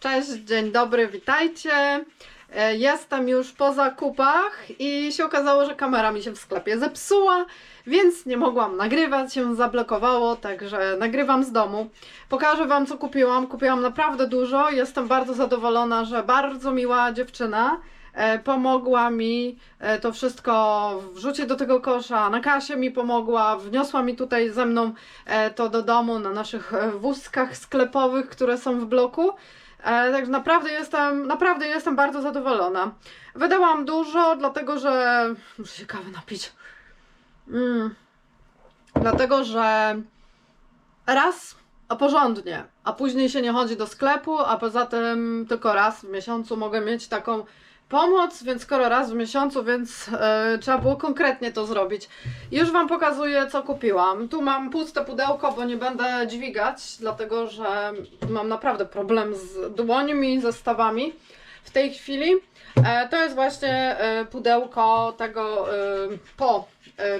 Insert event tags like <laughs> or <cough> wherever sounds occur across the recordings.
Cześć, dzień dobry, witajcie. E, Jestem już po zakupach i się okazało, że kamera mi się w sklepie zepsuła, więc nie mogłam nagrywać, się zablokowało, także nagrywam z domu. Pokażę Wam, co kupiłam. Kupiłam naprawdę dużo. Jestem bardzo zadowolona, że bardzo miła dziewczyna e, pomogła mi e, to wszystko wrzucić do tego kosza. Na kasie mi pomogła, wniosła mi tutaj ze mną to do domu na naszych wózkach sklepowych, które są w bloku. E, Także naprawdę jestem, naprawdę jestem bardzo zadowolona. Wydałam dużo, dlatego że. Muszę się kawy napić. Mm. Dlatego, że raz, a porządnie, a później się nie chodzi do sklepu, a poza tym tylko raz w miesiącu mogę mieć taką pomoc, więc skoro raz w miesiącu, więc e, trzeba było konkretnie to zrobić. Już Wam pokazuję, co kupiłam. Tu mam puste pudełko, bo nie będę dźwigać, dlatego że mam naprawdę problem z dłońmi i zestawami w tej chwili. E, to jest właśnie e, pudełko tego e, po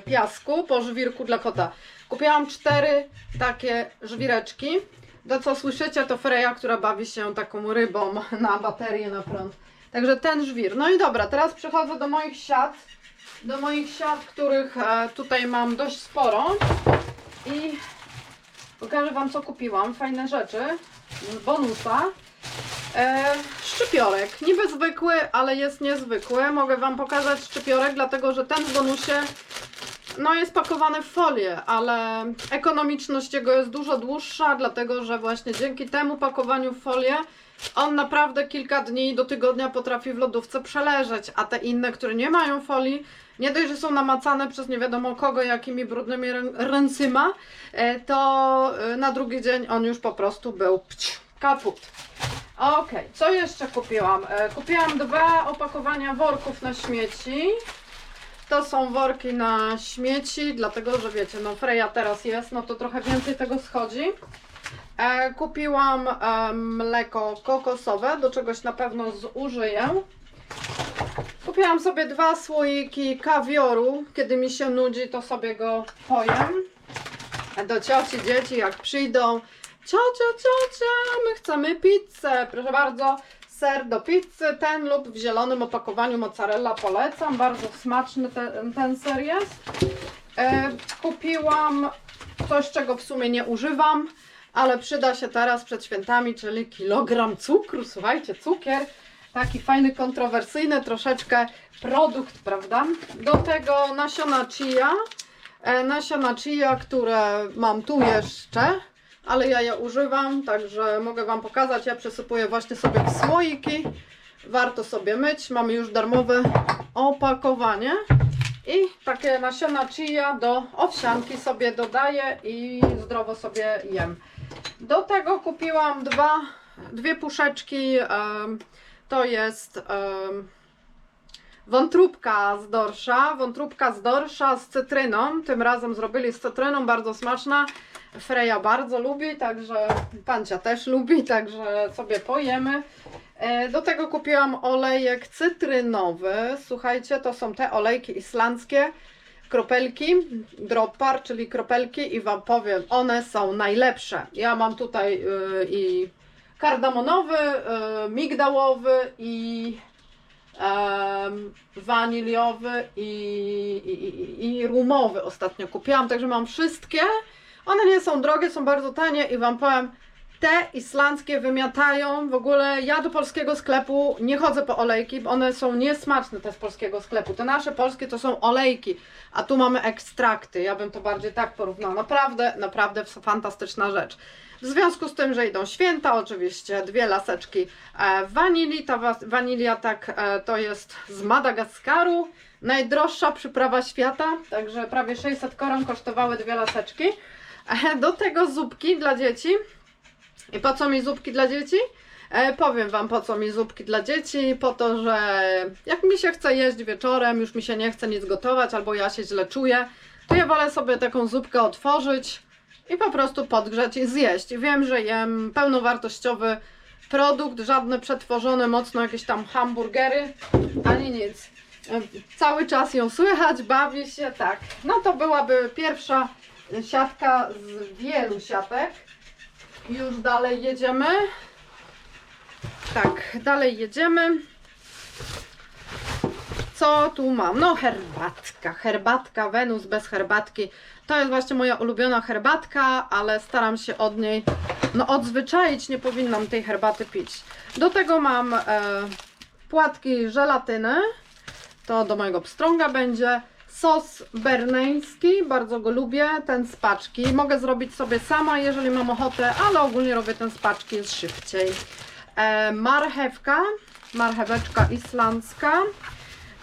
piasku, po żwirku dla kota. Kupiłam cztery takie żwireczki. To co słyszycie to Freja, która bawi się taką rybą <laughs> na baterię na prąd. Także ten żwir. No i dobra, teraz przechodzę do moich siat. Do moich siat, których e, tutaj mam dość sporo. I pokażę Wam co kupiłam. Fajne rzeczy. Bonusa. E, szczypiorek. Niby zwykły, ale jest niezwykły. Mogę Wam pokazać szczypiorek, dlatego że ten w bonusie no jest pakowany w folię, ale ekonomiczność jego jest dużo dłuższa, dlatego że właśnie dzięki temu pakowaniu w folię on naprawdę kilka dni do tygodnia potrafi w lodówce przeleżeć, a te inne, które nie mają folii, nie dość, że są namacane przez nie wiadomo kogo, jakimi brudnymi rę- ręcyma, e, to e, na drugi dzień on już po prostu był kaput. Okej, co jeszcze kupiłam? E, Kupiłam dwa opakowania worków na śmieci. To są worki na śmieci, dlatego że wiecie, no Freja teraz jest, no to trochę więcej tego schodzi. E, kupiłam e, mleko kokosowe, do czegoś na pewno zużyję. Kupiłam sobie dwa słoiki kawioru, kiedy mi się nudzi, to sobie go pojem. Do cioci dzieci jak przyjdą, ciocia, ciocia, my chcemy pizzę, proszę bardzo, ser do pizzy, ten lub w zielonym opakowaniu mozzarella polecam, bardzo smaczny ten, ten ser jest. E, kupiłam coś, czego w sumie nie używam, ale przyda się teraz przed świętami, czyli kilogram cukru. Słuchajcie, cukier, taki fajny, kontrowersyjny troszeczkę produkt, prawda? Do tego nasiona chia. E, nasiona chia, które mam tu jeszcze, ale ja je używam, także mogę Wam pokazać. Ja przesypuję właśnie sobie w słoiki. Warto sobie myć. Mamy już darmowe opakowanie. I takie nasiona chia do owsianki sobie dodaję i zdrowo sobie jem. Do tego kupiłam dwa, dwie puszeczki. to jest wątróbka z dorsza. Wątróbka z dorsza z cytryną. Tym razem zrobili z cytryną, bardzo smaczna. Freja bardzo lubi, także pancia też lubi, także sobie pojemy. E, Do tego kupiłam olejek cytrynowy. Słuchajcie, to są te olejki islandzkie, kropelki, dropper, czyli kropelki i Wam powiem, one są najlepsze. Ja mam tutaj y, i kardamonowy, y, migdałowy i em, waniliowy i, i, i rumowy ostatnio kupiłam, także mam wszystkie. One nie są drogie, są bardzo tanie i Wam powiem, te islandzkie wymiatają. W ogóle ja do polskiego sklepu nie chodzę po olejki, bo one są niesmaczne te z polskiego sklepu. Te nasze polskie to są olejki, a tu mamy ekstrakty. Ja bym to bardziej tak porównała. Naprawdę, naprawdę fantastyczna rzecz. W związku z tym, że idą święta, oczywiście dwie laseczki e, wanilii. Ta wa- wanilia tak e, to jest z Madagaskaru. Najdroższa przyprawa świata, także prawie 600 koron kosztowały dwie laseczki. E, Do tego zupki dla dzieci. I po co mi zupki dla dzieci? Powiem Wam po co mi zupki dla dzieci. Po to, że jak mi się chce jeść wieczorem, już mi się nie chce nic gotować, albo ja się źle czuję, to ja wolę sobie taką zupkę otworzyć i po prostu podgrzać i zjeść. Wiem, że jem pełnowartościowy produkt, żadne przetworzone mocno jakieś tam hamburgery, ani nic. Cały czas ją słychać, bawi się, tak. No to byłaby pierwsza siatka z wielu siatek. Już dalej jedziemy. Tak, dalej jedziemy. Co tu mam? No herbatka, herbatka, Wenus bez herbatki. To jest właśnie moja ulubiona herbatka, ale staram się od niej no odzwyczaić, nie powinnam tej herbaty pić. Do tego mam e, płatki żelatyny, to do mojego pstrąga będzie. Sos berneński, bardzo go lubię, ten z paczki. Mogę zrobić sobie sama, jeżeli mam ochotę, ale ogólnie robię ten z paczki, jest szybciej. E, marchewka, marcheweczka islandzka.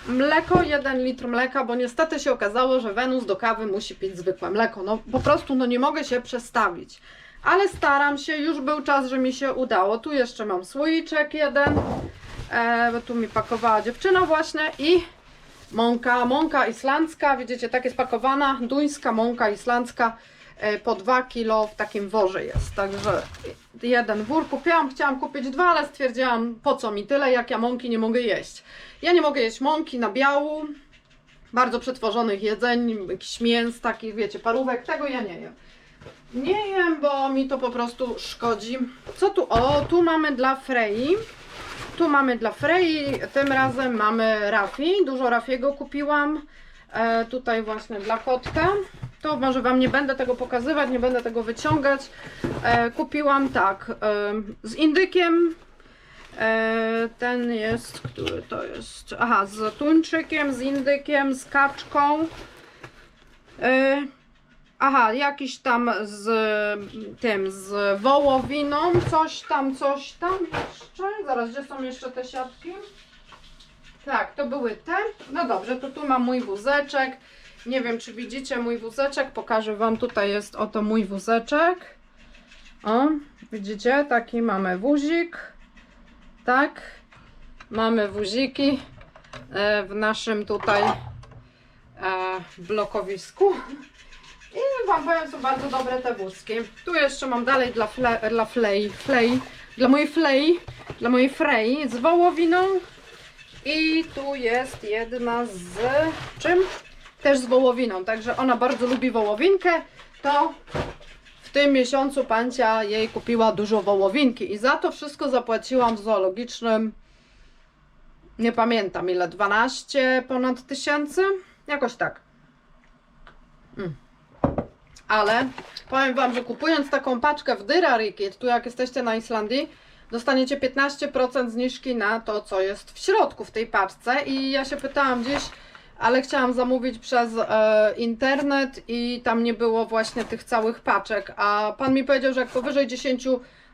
Mleko, 1 litr mleka, bo niestety się okazało, że Wenus do kawy musi pić zwykłe mleko. No po prostu no nie mogę się przestawić. Ale staram się, już był czas, że mi się udało. Tu jeszcze mam słoiczek jeden, e, bo tu mi pakowała dziewczyna właśnie i mąka, mąka islandzka, widzicie, tak jest pakowana, duńska mąka islandzka po 2 kg w takim worze jest, także jeden wór kupiłam, chciałam kupić dwa, ale stwierdziłam po co mi tyle, jak ja mąki nie mogę jeść. Ja nie mogę jeść mąki, nabiału, bardzo przetworzonych jedzeń, jakichś mięs takich, wiecie, parówek, tego ja nie jem. Nie jem, bo mi to po prostu szkodzi. Co tu? O, tu mamy dla Frei. Tu mamy dla Frei, tym razem mamy Rafi. Dużo Rafiego kupiłam. E, tutaj właśnie dla kotka. To może Wam nie będę tego pokazywać, nie będę tego wyciągać. E, kupiłam tak, e, z indykiem. E, ten jest, który to jest? Aha, z tuńczykiem, z indykiem, z kaczką. E, Aha, jakiś tam z tym, z wołowiną, coś tam, coś tam jeszcze. Zaraz, gdzie są jeszcze te siatki? Tak, to były te. No dobrze, to tu mam mój wózeczek. Nie wiem, czy widzicie mój wózeczek. Pokażę Wam, tutaj jest oto mój wózeczek. O, widzicie, taki mamy wuzik. Tak, mamy wuziki e, w naszym tutaj e, blokowisku. I Wam powiem, są bardzo dobre te wózki. Tu jeszcze mam dalej dla, fle, dla dla mojej flej, dla mojej frei z wołowiną. I tu jest jedna z czym? Też z wołowiną, także ona bardzo lubi wołowinkę, to w tym miesiącu pancia jej kupiła dużo wołowinki i za to wszystko zapłaciłam w zoologicznym nie pamiętam ile, 12 ponad tysięcy? Jakoś tak. Mm ale powiem Wam, że kupując taką paczkę w Dyrarikit, tu jak jesteście na Islandii, dostaniecie 15% zniżki na to, co jest w środku w tej paczce i ja się pytałam gdzieś, ale chciałam zamówić przez e, internet i tam nie było właśnie tych całych paczek, a Pan mi powiedział, że jak powyżej 10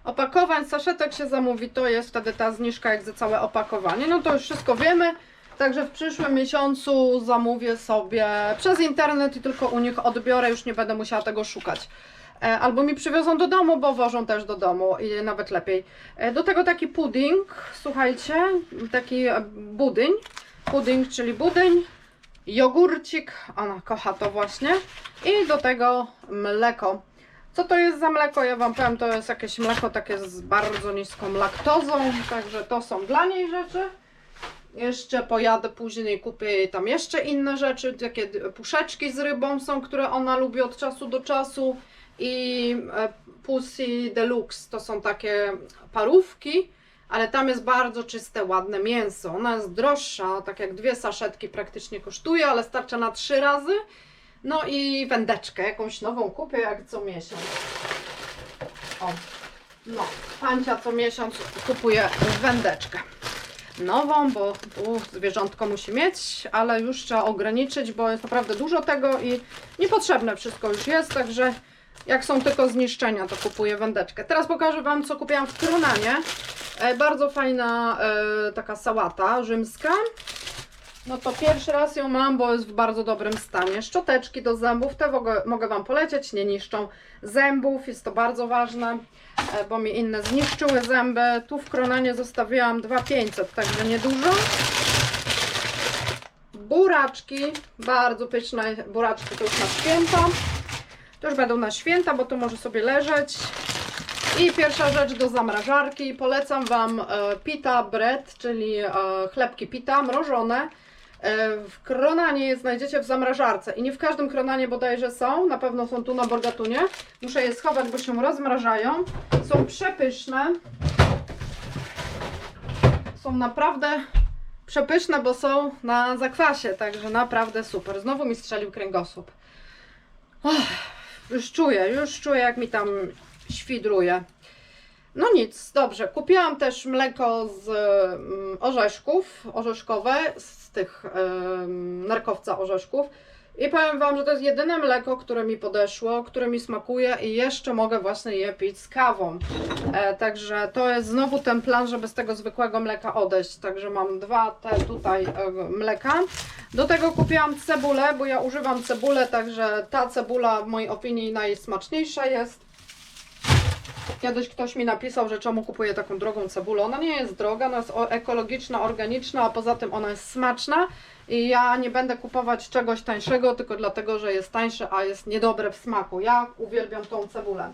opakowań, saszetek się zamówi, to jest wtedy ta zniżka jak za całe opakowanie, no to już wszystko wiemy, Także w przyszłym miesiącu zamówię sobie przez internet i tylko u nich odbiorę, już nie będę musiała tego szukać. E, Albo mi przywiozą do domu, bo wożą też do domu i nawet lepiej. E, Do tego taki pudding, słuchajcie, taki e, budyń. Pudding, czyli budyń, jogurcik, ona kocha to właśnie. I do tego mleko. Co to jest za mleko? Ja Wam powiem, to jest jakieś mleko takie z bardzo niską laktozą, także to są dla niej rzeczy. Jeszcze pojadę później, kupię jej tam jeszcze inne rzeczy, takie puszeczki z rybą są, które ona lubi od czasu do czasu i e, Pussy Deluxe to są takie parówki, ale tam jest bardzo czyste, ładne mięso. Ona jest droższa, tak jak dwie saszetki praktycznie kosztuje, ale starcza na trzy razy. No i wędeczkę jakąś nową kupię jak co miesiąc. O, no, pancia co miesiąc kupuje wędeczkę nową, bo tu zwierzątko musi mieć, ale już trzeba ograniczyć, bo jest naprawdę dużo tego i niepotrzebne wszystko już jest, także jak są tylko zniszczenia, to kupuję wędeczkę. Teraz pokażę Wam, co kupiłam w Kronanie. E, bardzo fajna e, taka sałata rzymska. No to pierwszy raz ją mam, bo jest w bardzo dobrym stanie. Szczoteczki do zębów, te mogę, Wam polecieć, nie niszczą zębów, jest to bardzo ważne, e, bo mi inne zniszczyły zęby. Tu w Kronanie zostawiłam 2500, także niedużo. Buraczki, bardzo pyszne buraczki, to już na święta. To już będą na święta, bo to może sobie leżeć. I pierwsza rzecz do zamrażarki. Polecam Wam e, pita bread, czyli e, chlebki pita mrożone. E, w Kronanie je znajdziecie w zamrażarce i nie w każdym Kronanie bodajże są, na pewno są tu na Borgatunie. Muszę je schować, bo się rozmrażają. Są przepyszne. są naprawdę przepyszne, bo są na zakwasie, także naprawdę super. Znowu mi strzelił kręgosłup. Och, już czuję, już czuję jak mi tam świdruje. No nic, dobrze. Kupiłam też mleko z orzeszków, orzeszkowe, z tych em, nerkowca orzeszków. I powiem Wam, że to jest jedyne mleko, które mi podeszło, które mi smakuje i jeszcze mogę właśnie je pić z kawą. E, także to jest znowu ten plan, żeby z tego zwykłego mleka odejść. Także mam dwa te tutaj e, mleka. Do tego kupiłam cebulę, bo ja używam cebulę, także ta cebula w mojej opinii najsmaczniejsza jest. Kiedyś ktoś mi napisał, że czemu kupuję taką drogą cebulę. Ona nie jest droga, ona jest ekologiczna, organiczna, a poza tym ona jest smaczna. I ja nie będę kupować czegoś tańszego, tylko dlatego, że jest tańsze, a jest niedobre w smaku. Ja uwielbiam tą cebulę.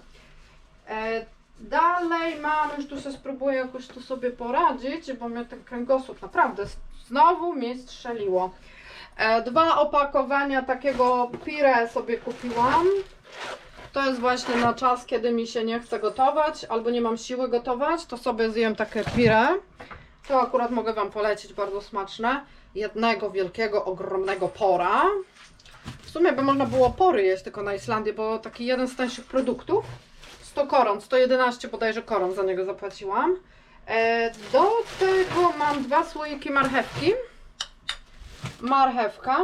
E, dalej mam, już tu sobie spróbuję jakoś tu sobie poradzić, bo mnie ten kręgosłup naprawdę znowu mi strzeliło. E, dwa opakowania takiego pire sobie kupiłam. To jest właśnie na czas, kiedy mi się nie chce gotować, albo nie mam siły gotować, to sobie zjem takie pire. To akurat mogę Wam polecić, bardzo smaczne. Jednego wielkiego, ogromnego pora. W sumie by można było pory jeść tylko na Islandii, bo taki jeden z tańszych produktów. 100 koron, 111 bodajże koron za niego zapłaciłam. E, do tego mam dwa słoiki marchewki. Marchewka.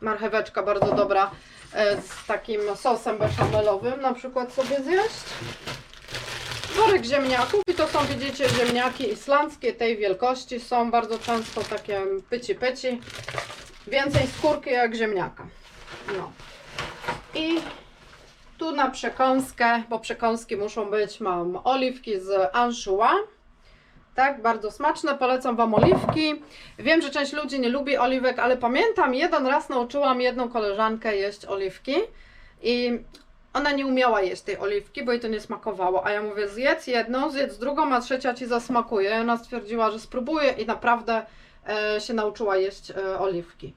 Marcheweczka bardzo dobra z takim sosem beszamelowym na przykład sobie zjeść. Worek ziemniaków i to są widzicie ziemniaki islandzkie tej wielkości są bardzo często takie pyci pyci. Więcej skórki jak ziemniaka. No. I tu na przekąskę, bo przekąski muszą być, mam oliwki z anchois. Tak, bardzo smaczne, polecam Wam oliwki. Wiem, że część ludzi nie lubi oliwek, ale pamiętam, jeden raz nauczyłam jedną koleżankę jeść oliwki i ona nie umiała jeść tej oliwki, bo jej to nie smakowało. A ja mówię, zjedz jedną, zjedz drugą, a trzecia Ci zasmakuje. I ona stwierdziła, że spróbuje i naprawdę e, się nauczyła jeść e, oliwki.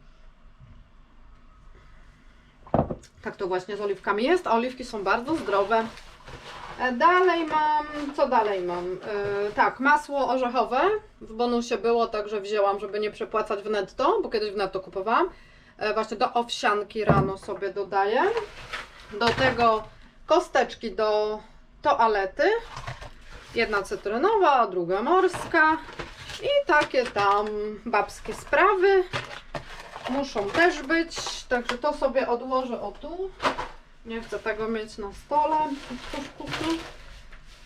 Tak to właśnie z oliwkami jest, a oliwki są bardzo zdrowe. E, Dalej mam, co dalej mam? E, tak, masło orzechowe w bonusie było, także wzięłam, żeby nie przepłacać w netto, bo kiedyś w netto kupowałam. E, właśnie do owsianki rano sobie dodaję. Do tego kosteczki do toalety. Jedna cytrynowa, druga morska. I takie tam babskie sprawy muszą też być. Także to sobie odłożę o tu. Nie chcę tego mieć na stole.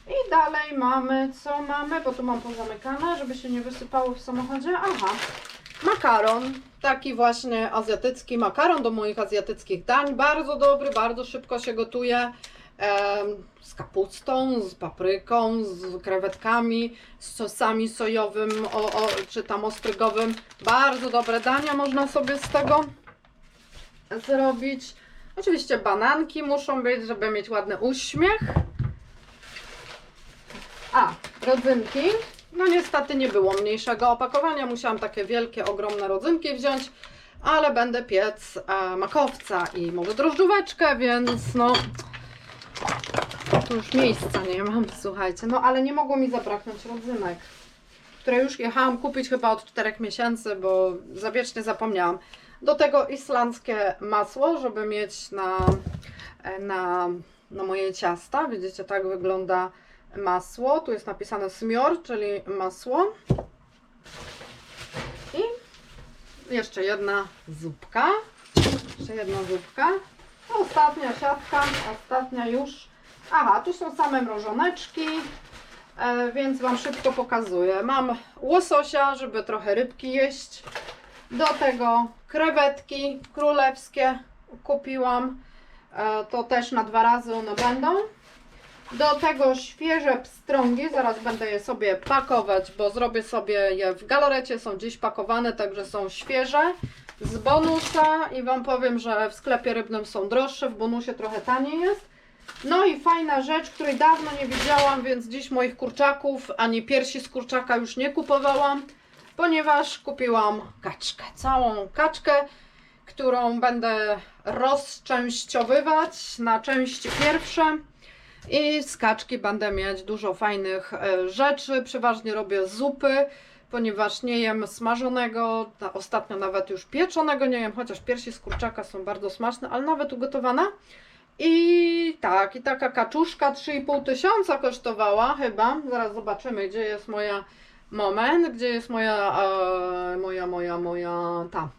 I dalej mamy, co mamy, bo tu mam pozamykane, żeby się nie wysypało w samochodzie. Aha, makaron, taki właśnie azjatycki makaron do moich azjatyckich dań. Bardzo dobry, bardzo szybko się gotuje. Z kapustą, z papryką, z krewetkami, z sosami sojowym o, o, czy tam ostrygowym. Bardzo dobre dania można sobie z tego zrobić. Oczywiście bananki muszą być, żeby mieć ładny uśmiech. A, rodzynki. No niestety nie było mniejszego opakowania. Musiałam takie wielkie, ogromne rodzynki wziąć, ale będę piec e, makowca i może drożdżóweczkę, więc no tu już miejsca nie mam, słuchajcie. No ale nie mogło mi zabraknąć rodzynek, które już jechałam kupić chyba od 4 miesięcy, bo za wiecznie zapomniałam. Do tego islandzkie masło, żeby mieć na, e, na, na moje ciasta. Widzicie, tak wygląda masło. Tu jest napisane smior, czyli masło. I jeszcze jedna zupka. Jeszcze jedna zupka. Ostatnia siatka, ostatnia już. Aha, tu są same mrożoneczki, e, więc Wam szybko pokazuję. Mam łososia, żeby trochę rybki jeść. Do tego krewetki królewskie kupiłam. E, to też na dwa razy one będą. Do tego świeże pstrągi, zaraz będę je sobie pakować, bo zrobię sobie je w galorecie, są dziś pakowane, także są świeże. Z bonusa i Wam powiem, że w sklepie rybnym są droższe, w bonusie trochę taniej jest. No i fajna rzecz, której dawno nie widziałam, więc dziś moich kurczaków, ani piersi z kurczaka już nie kupowałam, ponieważ kupiłam kaczkę, całą kaczkę, którą będę rozczęściowywać na części pierwsze. I z kaczki będę mieć dużo fajnych e, rzeczy. Przeważnie robię zupy, ponieważ nie jem smażonego. Ostatnio nawet już pieczonego nie jem, chociaż piersi z kurczaka są bardzo smaczne, ale nawet ugotowana. I tak, i taka kaczuszka 3,5 tysiąca kosztowała chyba. Zaraz zobaczymy, gdzie jest moja moment, gdzie jest moja, e, moja, moja, moja, ta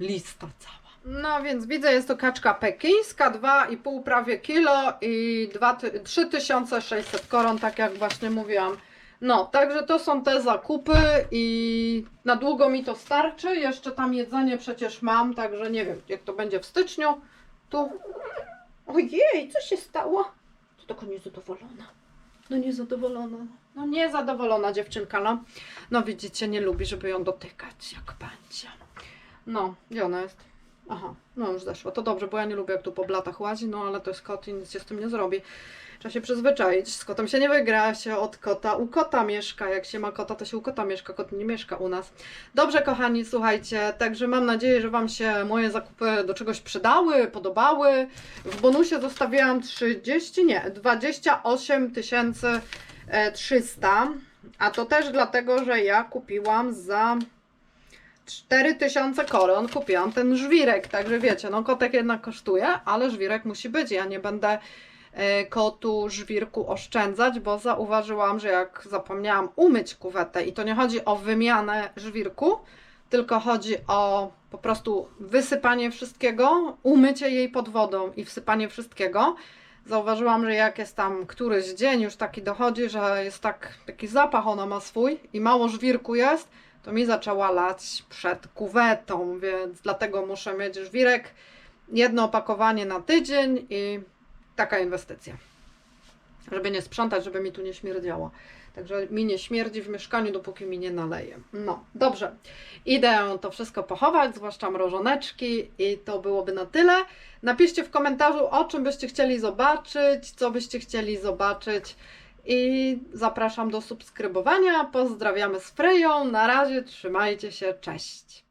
lista cała. No więc widzę, jest to kaczka pekińska, 2,5 prawie kilo i 2 ty- 3600 koron, tak jak właśnie mówiłam. No, także to są te zakupy i na długo mi to starczy. Jeszcze tam jedzenie przecież mam, także nie wiem, jak to będzie w styczniu. Tu. Ojej, co się stało? To taka niezadowolona. No niezadowolona. No niezadowolona dziewczynka, no. No widzicie, nie lubi, żeby ją dotykać, jak będzie. No, gdzie ona jest? Aha, no już zeszła. To dobrze, bo ja nie lubię jak tu po blatach łazi, no ale to jest kot i nic się z tym nie zrobi. Trzeba się przyzwyczaić. Z kotem się nie wygra, się od kota. U kota mieszka. Jak się ma kota, to się u kota mieszka. Kot nie mieszka u nas. Dobrze, kochani, słuchajcie. Także mam nadzieję, że Wam się moje zakupy do czegoś przydały, podobały. W bonusie zostawiłam 30, nie, 28 300. A to też dlatego, że ja kupiłam za 4000 koron kupiłam ten żwirek, także wiecie, no kotek jednak kosztuje, ale żwirek musi być. Ja nie będę e, kotu żwirku oszczędzać, bo zauważyłam, że jak zapomniałam umyć kuwetę i to nie chodzi o wymianę żwirku, tylko chodzi o po prostu wysypanie wszystkiego, umycie jej pod wodą i wsypanie wszystkiego. Zauważyłam, że jak jest tam któryś dzień już taki dochodzi, że jest tak, taki zapach ona ma swój i mało żwirku jest, to mi zaczęła lać przed kuwetą, więc dlatego muszę mieć żwirek, jedno opakowanie na tydzień i taka inwestycja. Żeby nie sprzątać, żeby mi tu nie śmierdziało. Także mi nie śmierdzi w mieszkaniu, dopóki mi nie naleje. No, dobrze. Idę to wszystko pochować, zwłaszcza mrożoneczki i to byłoby na tyle. Napiszcie w komentarzu, o czym byście chcieli zobaczyć, co byście chcieli zobaczyć i zapraszam do subskrybowania. Pozdrawiamy z Freją. Na razie trzymajcie się. Cześć.